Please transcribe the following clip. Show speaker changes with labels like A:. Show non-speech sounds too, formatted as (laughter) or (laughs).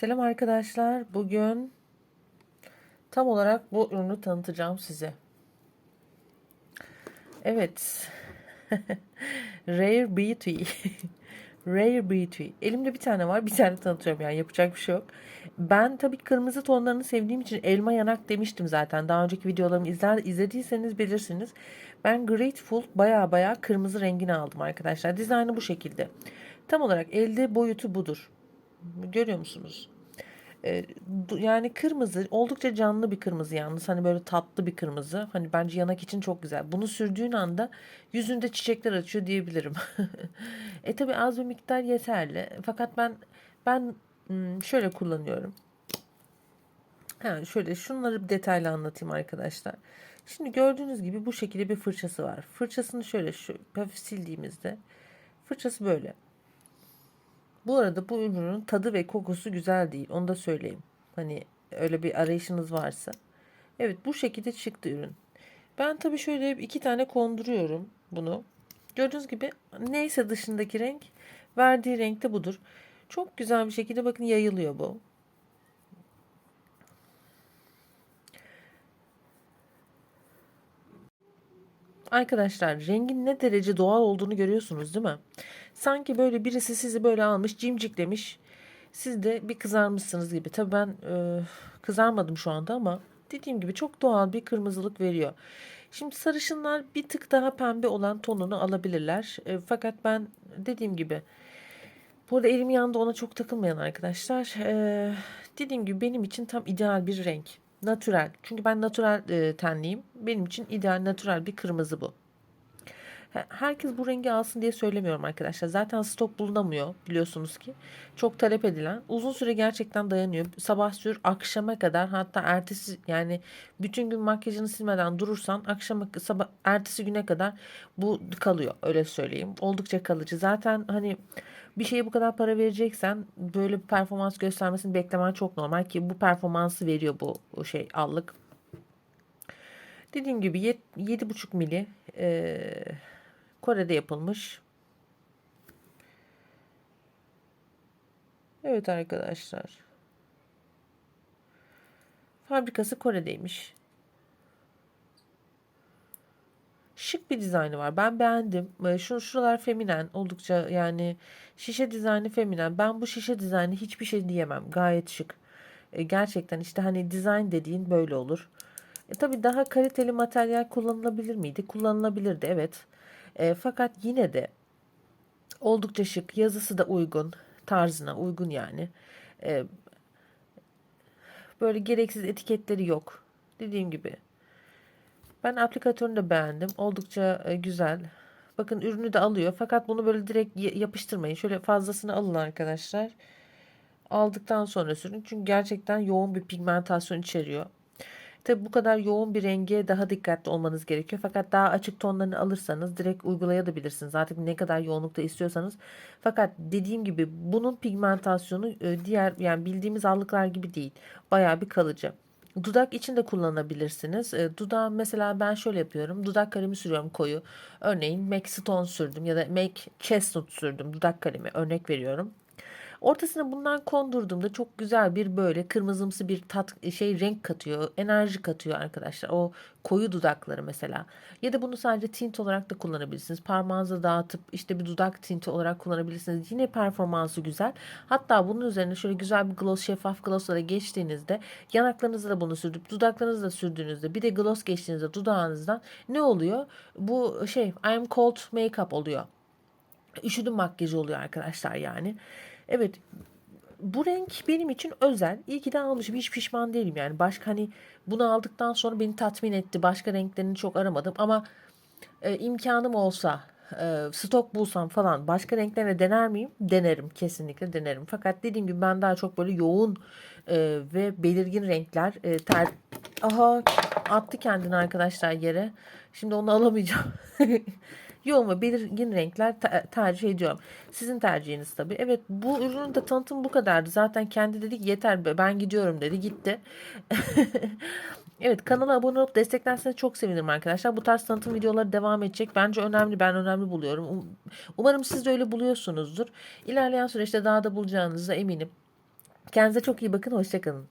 A: Selam arkadaşlar. Bugün tam olarak bu ürünü tanıtacağım size. Evet. (laughs) Rare Beauty. (laughs) Rare Beauty. Elimde bir tane var. Bir tane tanıtıyorum yani yapacak bir şey yok. Ben tabii kırmızı tonlarını sevdiğim için elma yanak demiştim zaten. Daha önceki videolarımı izler, izlediyseniz bilirsiniz. Ben Grateful baya baya kırmızı rengini aldım arkadaşlar. Dizaynı bu şekilde. Tam olarak elde boyutu budur. Görüyor musunuz? Ee, yani kırmızı oldukça canlı bir kırmızı yalnız. Hani böyle tatlı bir kırmızı. Hani bence yanak için çok güzel. Bunu sürdüğün anda yüzünde çiçekler açıyor diyebilirim. (laughs) E tabi az bir miktar yeterli. Fakat ben ben hmm, şöyle kullanıyorum. Ha, şöyle şunları bir detaylı anlatayım arkadaşlar. Şimdi gördüğünüz gibi bu şekilde bir fırçası var. Fırçasını şöyle şu hafif sildiğimizde fırçası böyle bu arada bu ürünün tadı ve kokusu güzel değil. Onu da söyleyeyim. Hani öyle bir arayışınız varsa. Evet bu şekilde çıktı ürün. Ben tabii şöyle iki tane konduruyorum bunu. Gördüğünüz gibi neyse dışındaki renk verdiği renk de budur. Çok güzel bir şekilde bakın yayılıyor bu. Arkadaşlar rengin ne derece doğal olduğunu görüyorsunuz değil mi? Sanki böyle birisi sizi böyle almış cimciklemiş. Siz de bir kızarmışsınız gibi. Tabii ben e, kızarmadım şu anda ama dediğim gibi çok doğal bir kırmızılık veriyor. Şimdi sarışınlar bir tık daha pembe olan tonunu alabilirler. E, fakat ben dediğim gibi bu arada elim yanında ona çok takılmayan arkadaşlar. E, dediğim gibi benim için tam ideal bir renk. Natürel. Çünkü ben natürel e, tenliyim. Benim için ideal natürel bir kırmızı bu. He- Herkes bu rengi alsın diye söylemiyorum arkadaşlar. Zaten stok bulunamıyor biliyorsunuz ki. Çok talep edilen. Uzun süre gerçekten dayanıyor. Sabah sür akşama kadar hatta ertesi yani bütün gün makyajını silmeden durursan akşama sabah ertesi güne kadar bu kalıyor öyle söyleyeyim. Oldukça kalıcı. Zaten hani bir şeye bu kadar para vereceksen böyle bir performans göstermesini beklemen çok normal ki bu performansı veriyor bu, şey allık. Dediğim gibi yet- 7,5 mili eee, Kore'de yapılmış. Evet arkadaşlar. Fabrikası Kore'deymiş. Şık bir dizaynı var. Ben beğendim. Ee, Şu şuralar feminen oldukça yani şişe dizaynı feminen. Ben bu şişe dizaynı hiçbir şey diyemem. Gayet şık. E, gerçekten işte hani dizayn dediğin böyle olur. E, tabii daha kaliteli materyal kullanılabilir miydi? Kullanılabilirdi evet. E, fakat yine de oldukça şık. Yazısı da uygun. Tarzına uygun yani. E, böyle gereksiz etiketleri yok. Dediğim gibi. Ben aplikatörünü de beğendim. Oldukça e, güzel. Bakın ürünü de alıyor. Fakat bunu böyle direkt yapıştırmayın. Şöyle fazlasını alın arkadaşlar. Aldıktan sonra sürün. Çünkü gerçekten yoğun bir pigmentasyon içeriyor. Tabi bu kadar yoğun bir renge daha dikkatli olmanız gerekiyor. Fakat daha açık tonlarını alırsanız direkt uygulayabilirsiniz. Artık ne kadar yoğunlukta istiyorsanız. Fakat dediğim gibi bunun pigmentasyonu e, diğer yani bildiğimiz allıklar gibi değil. Bayağı bir kalıcı. Dudak için de kullanabilirsiniz. E, Dudağı mesela ben şöyle yapıyorum. Dudak kalemi sürüyorum koyu. Örneğin MAC Stone sürdüm ya da MAC Chestnut sürdüm. Dudak kalemi örnek veriyorum. Ortasına bundan kondurduğumda çok güzel bir böyle kırmızımsı bir tat şey renk katıyor, enerji katıyor arkadaşlar. O koyu dudakları mesela. Ya da bunu sadece tint olarak da kullanabilirsiniz. Parmağınıza dağıtıp işte bir dudak tinti olarak kullanabilirsiniz. Yine performansı güzel. Hatta bunun üzerine şöyle güzel bir gloss, şeffaf glossla da geçtiğinizde yanaklarınızda da bunu sürdüp dudaklarınızda da sürdüğünüzde bir de gloss geçtiğinizde dudağınızdan ne oluyor? Bu şey I am cold makeup oluyor. Üşüdüm makyajı oluyor arkadaşlar yani. Evet bu renk benim için özel. İyi ki de almışım. Hiç pişman değilim yani. Başka hani bunu aldıktan sonra beni tatmin etti. Başka renklerini çok aramadım ama e, imkanım olsa e, stok bulsam falan başka renklerine dener miyim? Denerim. Kesinlikle denerim. Fakat dediğim gibi ben daha çok böyle yoğun e, ve belirgin renkler e, ter... Aha attı kendini arkadaşlar yere. Şimdi onu alamayacağım. (laughs) yoğun ve belirgin renkler te- tercih ediyorum. Sizin tercihiniz tabii. Evet bu ürünün de tanıtımı bu kadardı. Zaten kendi dedi ki yeter be, ben gidiyorum dedi gitti. (laughs) Evet kanala abone olup desteklerseniz çok sevinirim arkadaşlar. Bu tarz tanıtım videoları devam edecek. Bence önemli. Ben önemli buluyorum. Um- Umarım siz de öyle buluyorsunuzdur. İlerleyen süreçte daha da bulacağınıza eminim. Kendinize çok iyi bakın. Hoşçakalın.